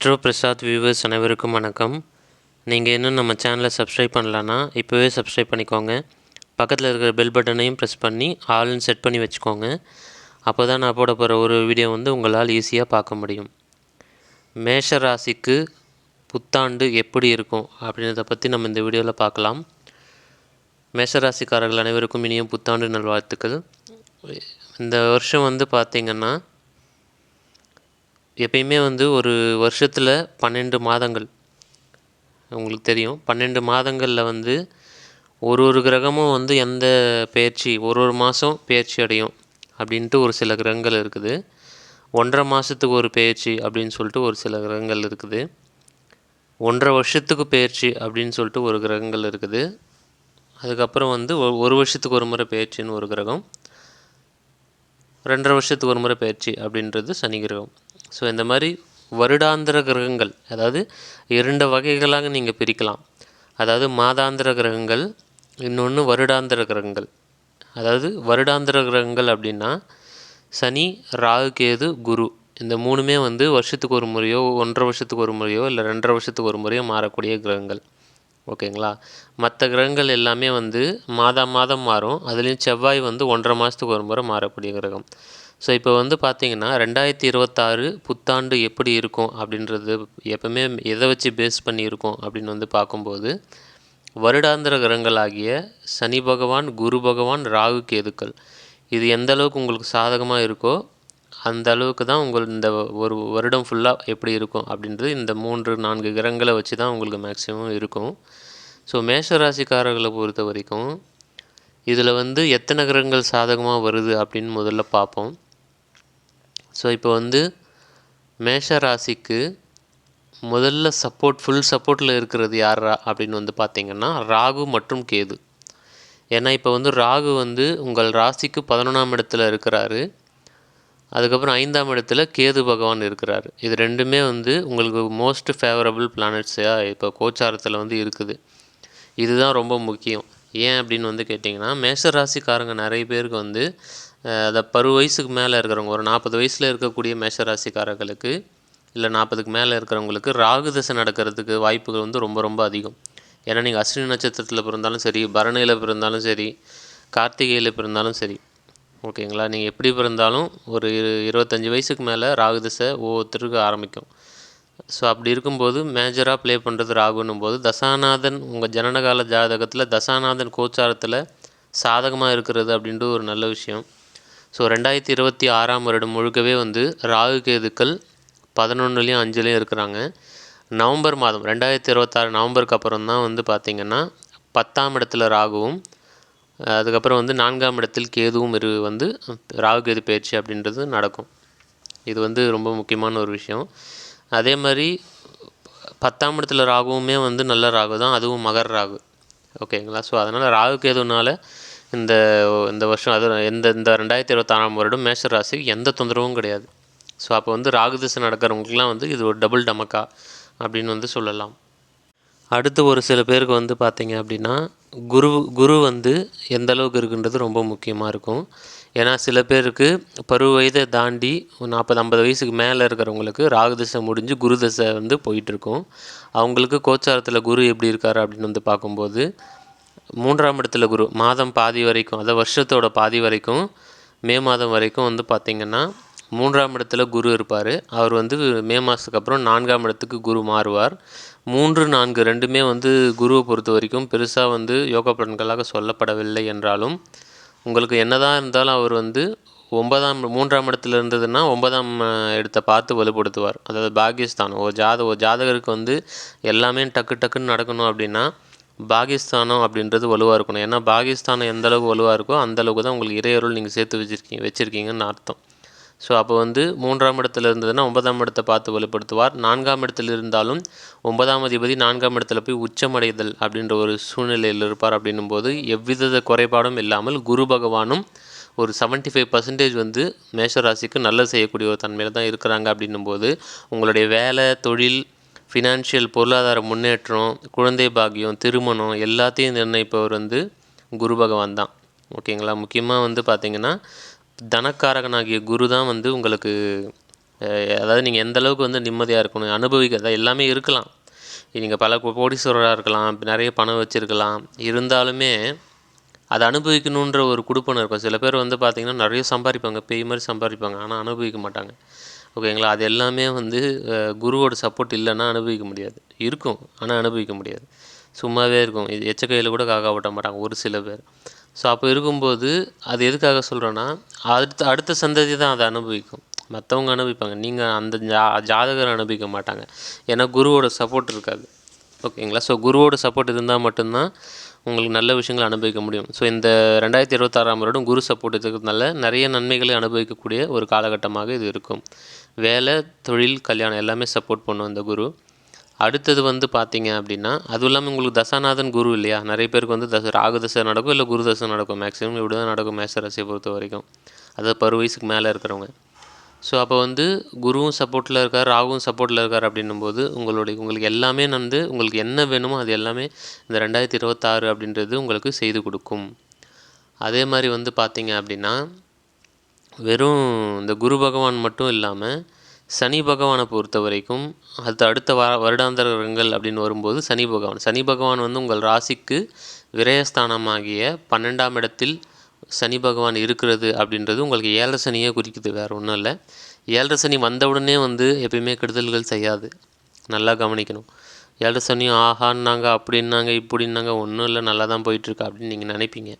Astro Prasad viewers அனைவருக்கும் வணக்கம். நீங்கள் இன்னும் நம்ம சேனலை சப்ஸ்கிரைப் பண்ணலன்னா இப்போவே சப்ஸ்கிரைப் பண்ணிக்கோங்க. பக்கத்தில் இருக்கிற பெல் பட்டனையும் ப்ரெஸ் பண்ணி ஆல்னு செட் பண்ணி வச்சுக்கோங்க. அப்போ தான் நான் போட போகிற ஒரு வீடியோ வந்து உங்களால் ஈஸியாக பார்க்க முடியும். மேஷ ராசிக்கு புத்தாண்டு எப்படி இருக்கும் அப்படின்றத பற்றி நம்ம இந்த வீடியோவில் பார்க்கலாம். மேஷராசிக்காரர்கள் அனைவருக்கும் இனியும் புத்தாண்டு நல்வாழ்த்துக்கள். இந்த வருஷம் வந்து பார்த்திங்கன்னா எப்பயுமே வந்து ஒரு வருஷத்தில் பன்னெண்டு மாதங்கள். உங்களுக்கு தெரியும். பன்னெண்டு மாதங்களில் வந்து ஒரு ஒரு கிரகமும் வந்து எந்த பயிற்சி ஒரு ஒரு மாதம் பயிற்சி அடையும் அப்படின்ட்டு ஒரு சில கிரகங்கள் இருக்குது. ஒன்றரை மாதத்துக்கு ஒரு பயிற்சி அப்படின்னு சொல்லிட்டு ஒரு சில கிரகங்கள் இருக்குது. ஒன்றரை வருஷத்துக்கு பயிற்சி அப்படின்னு சொல்லிட்டு ஒரு கிரகங்கள் இருக்குது. அதுக்கப்புறம் வந்து ஒ- ஒரு வருஷத்துக்கு ஒரு முறை பயிற்சின்னு ஒரு கிரகம். ரெண்டரை வருஷத்துக்கு ஒரு முறை பயிற்சி அப்படின்றது சனி கிரகம். ஸோ இந்த மாதிரி வருடாந்திர கிரகங்கள் அதாவது இரண்டு வகைகளாக நீங்கள் பிரிக்கலாம். அதாவது மாதாந்திர கிரகங்கள் இன்னொன்று வருடாந்திர கிரகங்கள். அதாவது வருடாந்திர கிரகங்கள் அப்படின்னா சனி ராகு கேது குரு. இந்த மூணுமே வந்து வருஷத்துக்கு ஒரு முறையோ ஒன்றரை வருஷத்துக்கு ஒரு முறையோ இல்லை ரெண்டரை வருஷத்துக்கு ஒரு முறையோ மாறக்கூடிய கிரகங்கள். ஓகேங்களா? மற்ற கிரகங்கள் எல்லாமே வந்து மாதம் மாதம் மாறும். அதுலேயும் செவ்வாய் வந்து ஒன்றரை மாதத்துக்கு ஒரு முறை மாறக்கூடிய கிரகம். ஸோ இப்போ வந்து பார்த்தீங்கன்னா ரெண்டாயிரத்தி இருபத்தாறு புத்தாண்டு எப்படி இருக்கும் அப்படின்றது எப்பவுமே எதை வச்சு பேஸ் பண்ணியிருக்கோம் அப்படின்னு வந்து பார்க்கும்போது வருடாந்திர கிரகங்களாகிய சனி பகவான் குரு பகவான் ராகு கேதுக்கள் இது எந்த அளவுக்கு உங்களுக்கு சாதகமாக இருக்கோ அந்த அளவுக்கு தான் உங்கள் இந்த ஒரு வருடம் ஃபுல்லாக எப்படி இருக்கும் அப்படின்றது இந்த மூன்று நான்கு கிரகங்களை வச்சு தான் உங்களுக்கு மேக்ஸிமம் இருக்கும். ஸோ மேஷ ராசிக்காரர்களை பொறுத்த வரைக்கும் இதில் வந்து எத்தனை கிரகங்கள் சாதகமாக வருது அப்படின்னு முதல்ல பார்ப்போம். ஸோ இப்போ வந்து மேஷ ராசிக்கு முதல்ல சப்போர்ட் ஃபுல் சப்போர்ட்டில் இருக்கிறது யாரா அப்படின்னு வந்து பார்த்தீங்கன்னா ராகு மற்றும் கேது. ஏன்னா இப்போ வந்து ராகு வந்து உங்கள் ராசிக்கு பதினொன்றாம் இடத்துல இருக்கிறாரு. அதுக்கப்புறம் ஐந்தாம் இடத்துல கேது பகவான் இருக்கிறார். இது ரெண்டுமே வந்து உங்களுக்கு மோஸ்ட் ஃபேவரபிள் பிளானட்ஸாக இப்போ கோச்சாரத்தில் வந்து இருக்குது. இதுதான் ரொம்ப முக்கியம். ஏன் அப்படின்னு வந்து கேட்டிங்கன்னா மேஷ ராசிக்காரங்க நிறைய பேருக்கு வந்து அதை பரு வயசுக்கு மேலே இருக்கிறவங்க ஒரு நாற்பது வயசில் இருக்கக்கூடிய மேஷராசிக்காரர்களுக்கு இல்லை நாற்பதுக்கு மேலே இருக்கிறவங்களுக்கு ராகு தசை நடக்கிறதுக்கு வாய்ப்புகள் வந்து ரொம்ப ரொம்ப அதிகம். ஏன்னா நீங்கள் அஸ்வினி நட்சத்திரத்தில் பிறந்தாலும் சரி பரணியில் பிறந்தாலும் சரி கார்த்திகையில் பிறந்தாலும் சரி ஓகேங்களா? நீங்கள் எப்படி பிறந்தாலும் ஒரு இரு இருபத்தஞ்சி வயசுக்கு மேலே ராகு தசை ஒவ்வொருத்தருக்கு ஆரம்பிக்கும். ஸோ அப்படி இருக்கும்போது மேஜராக ப்ளே பண்ணுறது ராகுன்னும் போது தசாநாதன் உங்கள் ஜனனகால ஜாதகத்தில் தசாநாதன் கோச்சாரத்தில் சாதகமாக இருக்கிறது அப்படின்ட்டு ஒரு நல்ல விஷயம். ஸோ ரெண்டாயிரத்தி இருபத்தி ஆறாம் வருடம் முழுக்கவே வந்து ராகு கேதுக்கள் பதினொன்றுலேயும் அஞ்சுலேயும் இருக்கிறாங்க. நவம்பர் மாதம் ரெண்டாயிரத்தி இருபத்தாறு நவம்பருக்கு அப்புறம் தான் வந்து பார்த்திங்கன்னா பத்தாம் இடத்துல ராகுவும் அதுக்கப்புறம் வந்து நான்காம் இடத்தில் கேதுவும் இரு வந்து ராகு கேது பயிற்சி அப்படின்றது நடக்கும். இது வந்து ரொம்ப முக்கியமான ஒரு விஷயம். அதே மாதிரி பத்தாம் இடத்துல ராகுவுமே வந்து நல்ல ராகு தான் அதுவும் மகர் ராகு. ஓகேங்களா? ஸோ அதனால் ராகு கேதுனால இந்த இந்த வருஷம் அது எந்த இந்த ரெண்டாயிரத்தி இருபத்தாறாம் வருடம் மேஷ ராசிக்கு எந்த தொந்தரவும் கிடையாது. ஸோ அப்போ வந்து ராகு திசை நடக்கிறவங்களுக்குலாம் வந்து இது ஒரு டபுள் டமக்கா அப்படின்னு வந்து சொல்லலாம். அடுத்து ஒரு சில பேருக்கு வந்து பார்த்திங்க அப்படின்னா குரு குரு வந்து எந்த அளவுக்கு இருக்குன்றது ரொம்ப முக்கியமாக இருக்கும். ஏன்னா சில பேருக்கு பருவ வயதை தாண்டி ஒரு நாற்பது ஐம்பது வயசுக்கு மேலே இருக்கிறவங்களுக்கு ராகு திசை முடிஞ்சு குரு தசை வந்து போயிட்டுருக்கும் அவங்களுக்கு கோச்சாரத்தில் குரு எப்படி இருக்கார் அப்படின்னு வந்து பார்க்கும்போது மூன்றாம் இடத்துல குரு மாதம் பாதி வரைக்கும் அதாவது வருஷத்தோட பாதி வரைக்கும் மே மாதம் வரைக்கும் வந்து பார்த்திங்கன்னா மூன்றாம் இடத்துல குரு இருப்பார். அவர் வந்து மே மாதத்துக்கு அப்புறம் நான்காம் இடத்துக்கு குரு மாறுவார். மூன்று நான்கு ரெண்டுமே வந்து குருவை பொறுத்த வரைக்கும் பெருசாக வந்து யோக பலன்களாக சொல்லப்படவில்லை என்றாலும் உங்களுக்கு என்னதான் இருந்தாலும் அவர் வந்து ஒன்பதாம் மூன்றாம் இடத்துல இருந்ததுன்னா ஒன்பதாம் இடத்தை பார்த்து வலுப்படுத்துவார். அதாவது பாகிஸ்தான் ஒரு ஜாத ஒரு ஜாதகருக்கு வந்து எல்லாமே டக்கு டக்குன்னு நடக்கணும் அப்படின்னா பாகிஸ்தானம் அப்படின்றது வலுவாக இருக்கணும். ஏன்னா பாகிஸ்தானம் எந்த அளவுக்கு வலுவாக இருக்கோ அந்த அளவுக்கு தான் உங்களுக்கு இறையருள் நீங்கள் சேர்த்து வச்சிருக்கீங்க வச்சுருக்கீங்கன்னு அர்த்தம். ஸோ அப்போ வந்து மூன்றாம் இடத்துல இருந்ததுன்னா ஒன்பதாம் இடத்தை பார்த்து வலுப்படுத்துவார். நான்காம் இடத்துல இருந்தாலும் ஒன்பதாம் அதிபதி நான்காம் இடத்துல போய் உச்சமடைதல் அப்படின்ற ஒரு சூழ்நிலையில் இருப்பார் அப்படின்னும் போது எவ்வித குறைபாடும் இல்லாமல் குரு பகவானும் ஒரு 75% ஃபைவ் பர்சன்டேஜ் வந்து மேஷராசிக்கு நல்லது செய்யக்கூடிய ஒரு தன்மையில் தான் இருக்கிறாங்க அப்படின்னும் போது உங்களுடைய வேலை தொழில் ஃபினான்ஷியல் பொருளாதார முன்னேற்றம் குழந்தை பாக்கியம் திருமணம் எல்லாத்தையும் நிர்ணயிப்பவர் வந்து குரு பகவான் தான். ஓகேங்களா முக்கியமாக வந்து பார்த்திங்கன்னா தனக்காரகனாகிய குரு தான் வந்து உங்களுக்கு அதாவது நீங்கள் எந்த அளவுக்கு வந்து நிம்மதியாக இருக்கணும் அனுபவிக்க எல்லாமே இருக்கலாம். நீங்கள் பல கோ- கோடீஸ்வரராக இருக்கலாம் நிறைய பணம் வச்சுருக்கலாம். இருந்தாலுமே அதை அனுபவிக்கணுன்ற ஒரு குடுப்பணம் இருக்கும். சில பேர் வந்து பார்த்திங்கன்னா நிறைய சம்பாதிப்பாங்க பேய் மாதிரி சம்பாதிப்பாங்க ஆனால் அனுபவிக்க மாட்டாங்க. ஓகேங்களா? அது எல்லாமே வந்து குருவோட சப்போர்ட் இல்லைன்னா அனுபவிக்க முடியாது. இருக்கும். ஆனால் அனுபவிக்க முடியாது. சும்மாவே இருக்கும். இது எச்ச கையில் கூட காக்கா ஓட்ட மாட்டாங்க ஒரு சில பேர். ஸோ அப்போ இருக்கும்போது அது எதுக்காக சொல்கிறேன்னா அடுத்த அடுத்த சந்ததி தான் அதை அனுபவிக்கும். மற்றவங்க அனுபவிப்பாங்க. நீங்கள் அந்த ஜா ஜாதகர் அனுபவிக்க மாட்டாங்க. ஏன்னா குருவோட சப்போர்ட் இருக்காது. ஓகேங்களா? ஸோ குருவோட சப்போர்ட் இருந்தால் மட்டும்தான் உங்களுக்கு நல்ல விஷயங்களை அனுபவிக்க முடியும். ஸோ இந்த ரெண்டாயிரத்தி இருபத்தாறாம் வருடம் குரு சப்போர்ட் இருக்கிறதுனால நிறைய நன்மைகளை அனுபவிக்கக்கூடிய ஒரு காலகட்டமாக இது இருக்கும். வேலை தொழில் கல்யாணம் எல்லாமே சப்போர்ட் பண்ணும் இந்த குரு. அடுத்தது வந்து பார்த்தீங்க அப்படின்னா அதுவும் இல்லாமல் உங்களுக்கு தசாநாதன் குரு இல்லையா? நிறைய பேருக்கு வந்து தச ராகு தசை நடக்கும் இல்லை குரு தசை நடக்கும். மேக்ஸிமம் இப்படி தான் நடக்கும் மேச ராசியை பொறுத்த வரைக்கும். அதாவது பரு வயசுக்கு மேலே இருக்கிறவங்க. ஸோ அப்போ வந்து குருவும் சப்போர்ட்டில் இருக்கார் ராகுவும் சப்போர்ட்டில் இருக்கார் அப்படின்னும்போது உங்களுடைய உங்களுக்கு எல்லாமே வந்து உங்களுக்கு என்ன வேணுமோ அது எல்லாமே இந்த ரெண்டாயிரத்தி இருபத்தாறு அப்படின்றது உங்களுக்கு செய்து கொடுக்கும். அதே மாதிரி வந்து பார்த்தீங்க அப்படின்னா வெறும் இந்த குரு பகவான் மட்டும் இல்லாமல் சனி பகவானை பொறுத்த வரைக்கும் அடுத்த அடுத்த வா வருடாந்தரங்கள் அப்படின்னு வரும்போது சனி பகவான். சனி பகவான் வந்து உங்கள் ராசிக்கு விரயஸ்தானமாகிய பன்னெண்டாம் இடத்தில் சனி பகவான் இருக்கிறது அப்படின்றது உங்களுக்கு ஏழரை சனியே குறிக்குது வேறு ஒன்றும் இல்லை. ஏழரை சனி வந்தவுடனே வந்து எப்பயுமே கெடுதல்கள் செய்யாது. நல்லா கவனிக்கணும். ஏழரை சனியும் ஆஹான்னாங்க அப்படின்னாங்க இப்படின்னாங்க ஒன்றும் இல்லை நல்லா தான் போயிட்டுருக்கு அப்படின்னு நீங்கள் நினைப்பீங்க.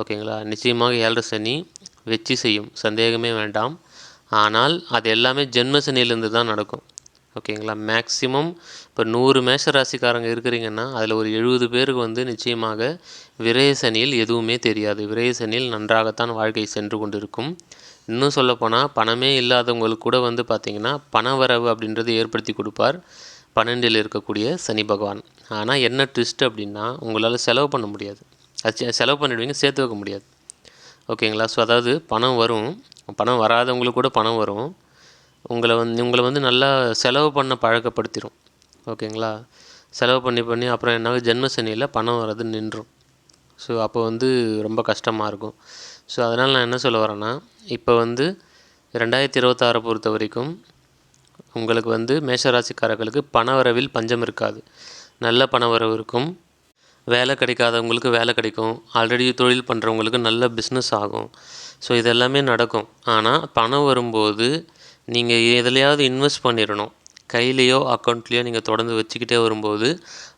ஓகேங்களா? நிச்சயமாக ஏழரை சனி வெற்றி செய்யும். சந்தேகமே வேண்டாம். ஆனால் அது எல்லாமே ஜென்மசனியிலேருந்து தான் நடக்கும். ஓகேங்களா? மேக்ஸிமம் இப்போ நூறு மேஷ ராசிக்காரங்க இருக்கிறீங்கன்னா அதில் ஒரு எழுபது பேருக்கு வந்து நிச்சயமாக விரயசனியில் எதுவுமே தெரியாது. விரயசனியில் நன்றாகத்தான் வாழ்க்கை சென்று கொண்டிருக்கும். இன்னும் சொல்லப்போனால் பணமே இல்லாதவங்களுக்கு கூட வந்து பார்த்திங்கன்னா பணவரவு அப்படின்றது ஏற்படுத்தி கொடுப்பார். பன்னெண்டில் இருக்கக்கூடிய சனி பகவான். ஆனால் என்ன ட்விஸ்ட் அப்படின்னா உங்களால் செலவு பண்ண முடியாது. அது செ- செலவு பண்ணிடுவீங்க சேர்த்து வைக்க முடியாது. ஓகேங்களா? ஸோ அதாவது பணம் வரும். பணம் வராதவங்களுக்கு கூட பணம் வரும். உங்களை வந்து உங்களை வந்து நல்லா செலவு பண்ண பழக்கப்படுத்திடும் ஓகேங்களா? செலவு பண்ணி பண்ணி அப்புறம் என்ன ஜென்ம சனியில் பணம் வர்றது நின்றும். ஸோ அப்போ வந்து ரொம்ப கஷ்டமாக இருக்கும். ஸோ அதனால் நான் என்ன சொல்ல வரேன்னா இப்போ வந்து ரெண்டாயிரத்தி இருபத்தாறை பொறுத்த வரைக்கும் உங்களுக்கு வந்து மேஷராசிக்காரர்களுக்கு பணவரவில் பஞ்சம் இருக்காது. நல்ல பணவரவு இருக்கும். வேலை கிடைக்காதவங்களுக்கு வேலை கிடைக்கும். ஆல்ரெடி தொழில் பண்ணுறவங்களுக்கு நல்ல பிஸ்னஸ் ஆகும். ஸோ இதெல்லாமே நடக்கும். ஆனால் பணம் வரும்போது நீங்கள் எதுலையாவது இன்வெஸ்ட் பண்ணிடணும். கையிலையோ அக்கௌண்ட்லேயோ நீங்கள் தொடர்ந்து வச்சுக்கிட்டே வரும்போது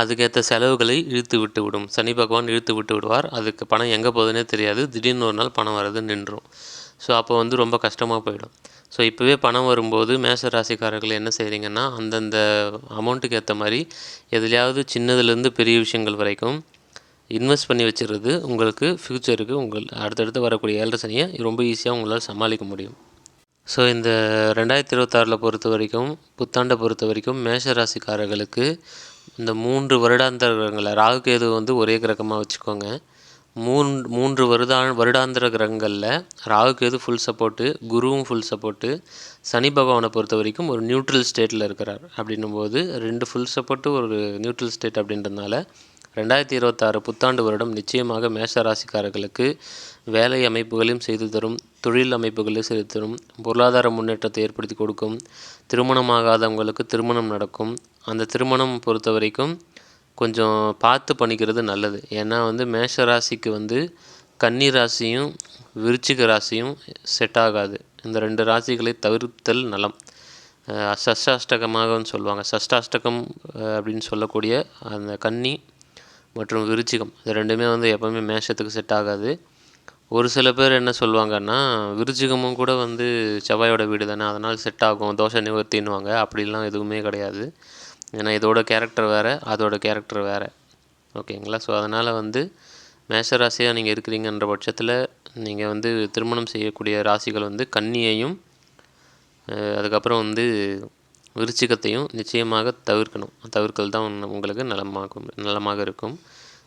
அதுக்கேற்ற செலவுகளை இழுத்து விட்டு விடும். சனி பகவான் இழுத்து விட்டு விடுவார். அதுக்கு பணம் எங்கே போகுதுன்னே தெரியாது. திடீர்னு ஒரு நாள் பணம் வர்றது நின்றும். ஸோ அப்போ வந்து ரொம்ப கஷ்டமாக போயிடும். ஸோ இப்போவே பணம் வரும்போது மேஷ ராசிக்காரர்கள் என்ன செய்கிறீங்கன்னா அந்தந்த அமௌண்ட்டுக்கு ஏற்ற மாதிரி எதுலையாவது சின்னதுலேருந்து பெரிய விஷயங்கள் வரைக்கும் இன்வெஸ்ட் பண்ணி வச்சிடுறது உங்களுக்கு ஃப்யூச்சருக்கு உங்கள் அடுத்தடுத்து வரக்கூடிய ஏழரை சனியை ரொம்ப ஈஸியாக உங்களால் சமாளிக்க முடியும். ஸோ இந்த ரெண்டாயிரத்தி இருபத்தாறில் பொறுத்த வரைக்கும் புத்தாண்டை பொறுத்த வரைக்கும் மேஷ ராசிக்காரர்களுக்கு இந்த மூன்று வருடாந்தரங்களை கிரகங்களை ராகு கேது வந்து ஒரே கிரகமாக வச்சுக்கோங்க. மூன் மூன்று வருடா வருடாந்திர கிரகங்களில் ராகு கேது ஃபுல் சப்போர்ட்டு குருவும் ஃபுல் சப்போர்ட்டு சனி பகவானை பொறுத்த வரைக்கும் ஒரு நியூட்ரல் ஸ்டேட்டில் இருக்கிறார். அப்படின்னும் போது ரெண்டு ஃபுல் சப்போர்ட்டு ஒரு நியூட்ரல் ஸ்டேட் அப்படின்றதுனால ரெண்டாயிரத்தி இருபத்தாறு புத்தாண்டு வருடம் நிச்சயமாக மேஷ ராசிக்காரர்களுக்கு வேலை அமைப்புகளையும் செய்து தரும் தொழில் அமைப்புகளையும் செய்து தரும் பொருளாதார முன்னேற்றத்தை ஏற்படுத்தி கொடுக்கும் திருமணமாகாதவங்களுக்கு திருமணம் நடக்கும். அந்த திருமணம் பொறுத்த வரைக்கும் கொஞ்சம் பார்த்து பண்ணிக்கிறது நல்லது. ஏன்னா வந்து மேஷ ராசிக்கு வந்து கன்னி ராசியும் விருச்சிக ராசியும் செட் ஆகாது. இந்த ரெண்டு ராசிகளை தவிர்த்தல் நலம். அஹ் சஷ்டாஷ்டகமாகன்னு சொல்லுவாங்க. சஷ்டாஷ்டகம் அப்படின்னு சொல்லக்கூடிய அந்த கன்னி மற்றும் விருச்சிகம். இது ரெண்டுமே வந்து எப்போவுமே மேஷத்துக்கு செட் ஆகாது. ஒரு சில பேர் என்ன சொல்லுவாங்கன்னா விருச்சிகமும் கூட வந்து செவ்வாயோட வீடு தானே அதனால் செட் ஆகும். தோஷ நிவர்த்தின்னுவாங்க. அப்படிலாம் எதுவுமே கிடையாது. ஏன்னா இதோட கேரக்டர் வேறு அதோட கேரக்டர் வேறு. ஓகேங்களா ஸோ அதனால் வந்து மேஷ ராசியாக நீங்கள் இருக்கிறீங்கன்ற பட்சத்தில் நீங்கள் வந்து திருமணம் செய்யக்கூடிய ராசிகள் வந்து கன்னியையும் அதுக்கப்புறம் வந்து விருச்சிகத்தையும் நிச்சயமாக தவிர்க்கணும். தவிர்க்கல் தான் உங்களுக்கு நலமாகும் நலமாக இருக்கும்.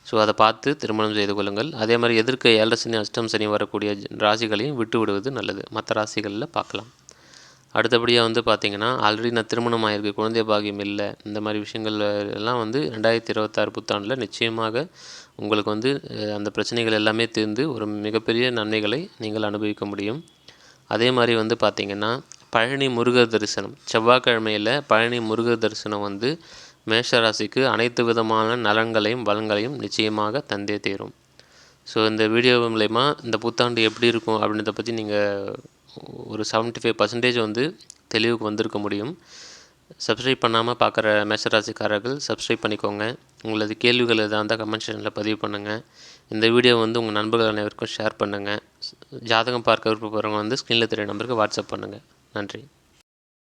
ஸோ அதை பார்த்து திருமணம் செய்து கொள்ளுங்கள். அதே மாதிரி எதிர்க்க ஏழரை சனி அஷ்டம் சனி வரக்கூடிய ராசிகளையும் விட்டு விடுவது நல்லது. மற்ற ராசிகளில் பார்க்கலாம். அடுத்தபடியாக வந்து பார்த்தீங்கன்னா ஆல்ரெடி நான் திருமணம் ஆயிருக்கு குழந்தை பாகியம் இல்லை இந்த மாதிரி விஷயங்கள் எல்லாம் வந்து ரெண்டாயிரத்தி இருபத்தாறு புத்தாண்டில் நிச்சயமாக உங்களுக்கு வந்து அந்த பிரச்சனைகள் எல்லாமே தீர்ந்து ஒரு மிகப்பெரிய நன்மைகளை நீங்கள் அனுபவிக்க முடியும். அதே மாதிரி வந்து பார்த்திங்கன்னா பழனி முருகர் தரிசனம். செவ்வாய்க்கிழமையில் பழனி முருகர் தரிசனம் வந்து மேஷராசிக்கு அனைத்து விதமான நலன்களையும் வளங்களையும் நிச்சயமாக தந்தே தீரும். ஸோ இந்த வீடியோ மூலயமா இந்த புத்தாண்டு எப்படி இருக்கும் அப்படின்றத பற்றி நீங்கள் ஒரு செவன்ட்டி ஃபைவ் பர்சன்டேஜ் வந்து தெளிவுக்கு வந்திருக்க முடியும். சப்ஸ்கிரைப் பண்ணாமல் பார்க்குற மேஷராசிக்காரர்கள் சப்ஸ்கிரைப் பண்ணிக்கோங்க. உங்களது கேள்விகள் எதாக இருந்தால் கமெண்ட் செக்ஷனில் பதிவு பண்ணுங்கள் இந்த வீடியோ வந்து உங்கள் நண்பர்கள் அனைவருக்கும் ஷேர் பண்ணுங்கள் ஜாதகம் பார்க்க விருப்பப்படுறவங்க வந்து ஸ்க்ரீனில் தெரிய நம்பருக்கு வாட்ஸ்அப் பண்ணுங்கள் நன்றி.